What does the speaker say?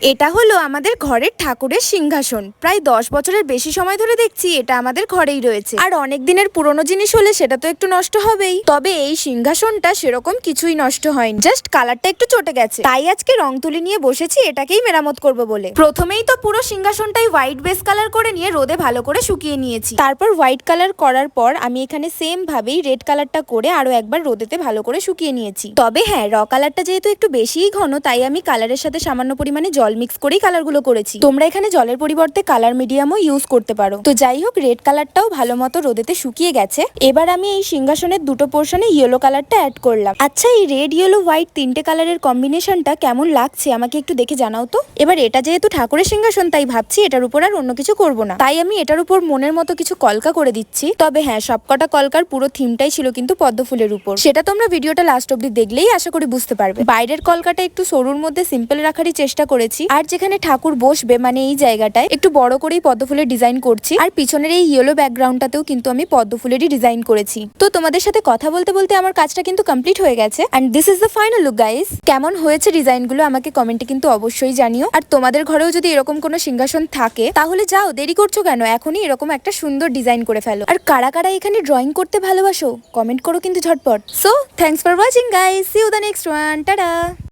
এটা হলো আমাদের ঘরের ঠাকুরের সিংহাসন। প্রায় দশ বছরের বেশি সময় ধরে দেখছি এটা আমাদের ঘরেই রয়েছে। আর অনেক দিনের পুরনো জিনিস হলে সেটা তো একটু নষ্ট হবেই। তবে এই সিংহাসনটা সেরকম কিছুই নষ্ট হয়নি। জাস্ট কালারটা একটু চটে গেছে। তাই আজকে রং তুলি নিয়ে বসেছি, এটাকেই মেরামত করব বলে। প্রথমেই তো পুরো সিংহাসনটাই হোয়াইট বেস কালার করে নিয়ে রোদে ভালো করে শুকিয়ে নিয়েছি। তারপর হোয়াইট কালার করার পর আমি এখানে সেম ভাবেই রেড কালারটা করে আরও একবার রোদেতে ভালো করে শুকিয়ে নিয়েছি। তবে হ্যাঁ র কালারটা যেহেতু একটু বেশিই ঘন, তাই আমি কালারের সাথে সামান্য পরিমাণে জল মিক্স করেই কালারগুলো করেছি। তোমরা এখানে জলের পরিবর্তে কালার মিডিয়ামও ইউজ করতে পারো। তো যাই হোক রেড কালারটাও ভালো মতো রোদেতে শুকিয়ে গেছে। এবার আমি এই সিংহাসনের দুটো পোর্শনে ইয়েলো কালারটা অ্যাড করলাম। আচ্ছা এই রেড ইয়েলো হোয়াইট তিনটে কালারের কম্বিনেশনটা কেমন লাগছে? আমাকে একটু দেখে জানাও তো। এবার এটা যেহেতু ঠাকুরের সিংহাসন, তাই ভাবছি এটার উপর আর অন্য কিছু করব না। তাই আমি এটার উপর মনের মতো কিছু কলকা করে দিচ্ছি। তবে হ্যাঁ সবকটা কলকার পুরো থিমটাই ছিল কিন্তু পদ্ম ফুলের উপর। সেটা তোমরা ভিডিওটা লাস্ট অব্দি দেখলেই আশা করি বুঝতে পারবে। বাইরের কলকাটা একটু সরুর মধ্যে সিম্পল রাখারই চেষ্টা করেছি। আর যেখানে ঠাকুর বসবে মানে এই জায়গাটায় একটু বড় করেই পদ্মফুলের ডিজাইন করছি। আর পিছনের এই ইয়েলো ব্যাকগ্রাউন্ডটাতেও কিন্তু আমি পদ্মফুলেরই ডিজাইন করেছি। তো তোমাদের সাথে কথা বলতে বলতে আমার কাজটা কিন্তু কমপ্লিট হয়ে গেছে। And this is the final look guys কেমন হয়েছে ডিজাইনগুলো আমাকে কমেন্টে কিন্তু অবশ্যই জানিও। আর তোমাদের ঘরেও যদি এরকম কোনো সিংহাসন থাকে, তাহলে যাও, দেরি করছ কেন? এখনই এরকম একটা সুন্দর ডিজাইন করে ফেলো। আর কারা কারা এখানে ড্রয়িং করতে ভালোবাসো? কমেন্ট করো কিন্তু ঝটপট। So thanks for watching guys see you the next one tata